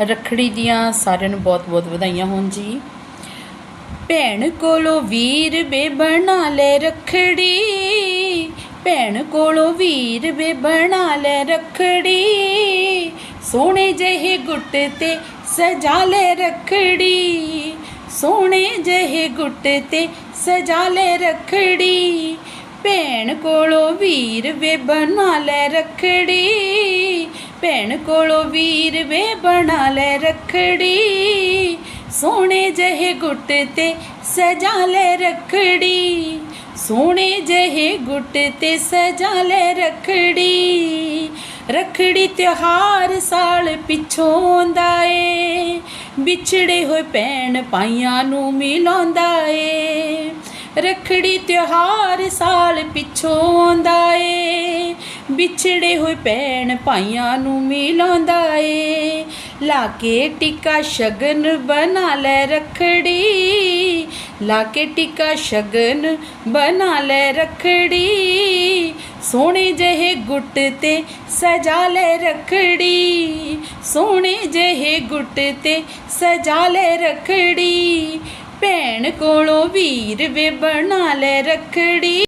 ਰੱਖੜੀ ਦੀਆਂ ਸਾਰਿਆਂ ਨੂੰ ਬਹੁਤ-ਬਹੁਤ ਵਧਾਈਆਂ ਹੋਣ ਜੀ। ਭੈਣ ਕੋਲੋਂ ਵੀਰ ਵੇ ਬਣਾ ਲੈ ਰੱਖੜੀ, ਭੈਣ ਕੋਲੋਂ ਵੀਰ ਵੇ ਬਣਾ ਲੈ ਰੱਖੜੀ, ਸੋਹਣੇ ਜਿਹੇ ਗੁੱਟ ਤੇ ਸਜਾ ਲੈ ਰੱਖੜੀ, ਸੋਹਣੇ ਜਿਹੇ ਗੁੱਟ ਤੇ ਸਜਾ ਲੈ ਰੱਖੜੀ, ਭੈਣ ਕੋਲੋਂ ਵੀਰ ਵੇ ਬਣਾ ਲੈ ਰੱਖੜੀ ਭੈਣ ਕੋਲੋਂ ਵੀਰ ਵੇ ਬਣਾ ਲੈ ਰੱਖੜੀ। ਸੋਹਣੇ ਜਿਹੇ ਗੁੱਟ ਤੇ ਸਜਾ ਲੈ ਰੱਖੜੀ। ਸੋਹਣੇ ਜਿਹੇ ਗੁੱਟ ਤੇ ਸਜਾ ਲੈ ਰੱਖੜੀ। ਰੱਖੜੀ ਤਿਉਹਾਰ ਸਾਲ ਪਿੱਛੋਂ ਆਉਂਦਾ ਏ। ਵਿਛੜੇ ਹੋਏ ਭੈਣ ਭਾਈਆਂ ਨੂੰ ਮਿਲਾਉਂਦਾ ਏ। ਰੱਖੜੀ ਤਿਉਹਾਰ ਸਾਲ ਪਿੱਛੋਂ ਆਉਂਦਾ ਏ। ਵਿਛੜੇ ਹੋਏ ਭੈਣ ਭਾਈਆਂ ਨੂੰ ਮਿਲਾਉਂਦਾ ਏ। ਲਾ ਕੇ ਟਿੱਕਾ ਸ਼ਗਨ ਬਣਾ ਲੈ ਰੱਖੜੀ। ਲਾ ਕੇ ਟਿੱਕਾ ਸ਼ਗਨ ਬਣਾ ਲੈ ਰੱਖੜੀ। ਸੋਹਣੇ ਜਿਹੇ ਗੁੱਟ ਤੇ ਸਜਾ ਲੈ ਰੱਖੜੀ। ਸੋਹਣੇ ਜਿਹੇ ਗੁੱਟ ਤੇ ਸਜਾ ਲੈ ਰੱਖੜੀ। ਭੈਣ ਕੋਲੋਂ ਵੀਰ ਵੇ ਬਣਾ ਲੈ ਰੱਖੜੀ।